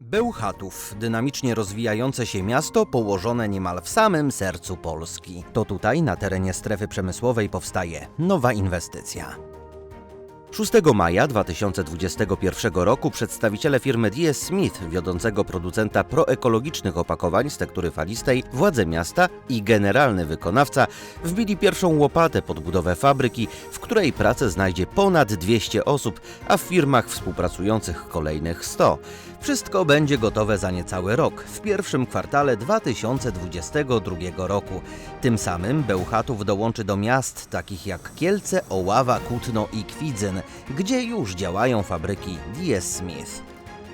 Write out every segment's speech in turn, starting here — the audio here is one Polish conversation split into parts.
Bełchatów, dynamicznie rozwijające się miasto położone niemal w samym sercu Polski. To tutaj, na terenie strefy przemysłowej, powstaje nowa inwestycja. 6 maja 2021 roku przedstawiciele firmy DS Smith, wiodącego producenta proekologicznych opakowań z tektury falistej, władze miasta i generalny wykonawca wbili pierwszą łopatę pod budowę fabryki, w której pracę znajdzie ponad 200 osób, a w firmach współpracujących kolejnych 100. Wszystko będzie gotowe za niecały rok, w pierwszym kwartale 2022 roku. Tym samym Bełchatów dołączy do miast takich jak Kielce, Oława, Kutno i Kwidzyn, gdzie już działają fabryki DS Smith.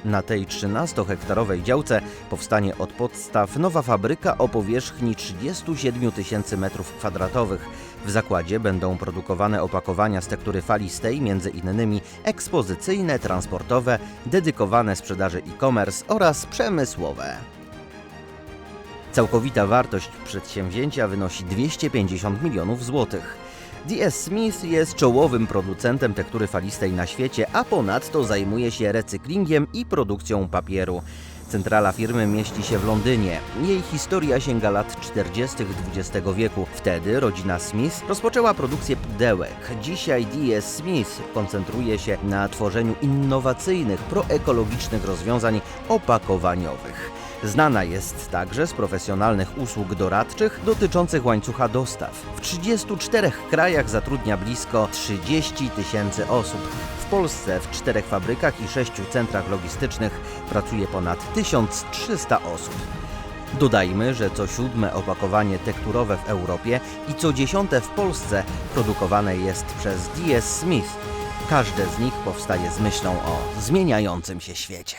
Na tej 13-hektarowej działce powstanie od podstaw nowa fabryka o powierzchni 37 tysięcy m2. W zakładzie będą produkowane opakowania z tektury falistej, między innymi ekspozycyjne, transportowe, dedykowane sprzedaży e-commerce oraz przemysłowe. Całkowita wartość przedsięwzięcia wynosi 250 milionów złotych. DS Smith jest czołowym producentem tektury falistej na świecie, a ponadto zajmuje się recyklingiem i produkcją papieru. Centrala firmy mieści się w Londynie. Jej historia sięga lat 40. XX wieku. Wtedy rodzina Smith rozpoczęła produkcję pudełek. Dzisiaj DS Smith koncentruje się na tworzeniu innowacyjnych, proekologicznych rozwiązań opakowaniowych. Znana jest także z profesjonalnych usług doradczych dotyczących łańcucha dostaw. W 34 krajach zatrudnia blisko 30 tysięcy osób. Polsce w czterech fabrykach i sześciu centrach logistycznych pracuje ponad 1300 osób. Dodajmy, że co siódme opakowanie tekturowe w Europie i co dziesiąte w Polsce produkowane jest przez DS Smith. Każde z nich powstaje z myślą o zmieniającym się świecie.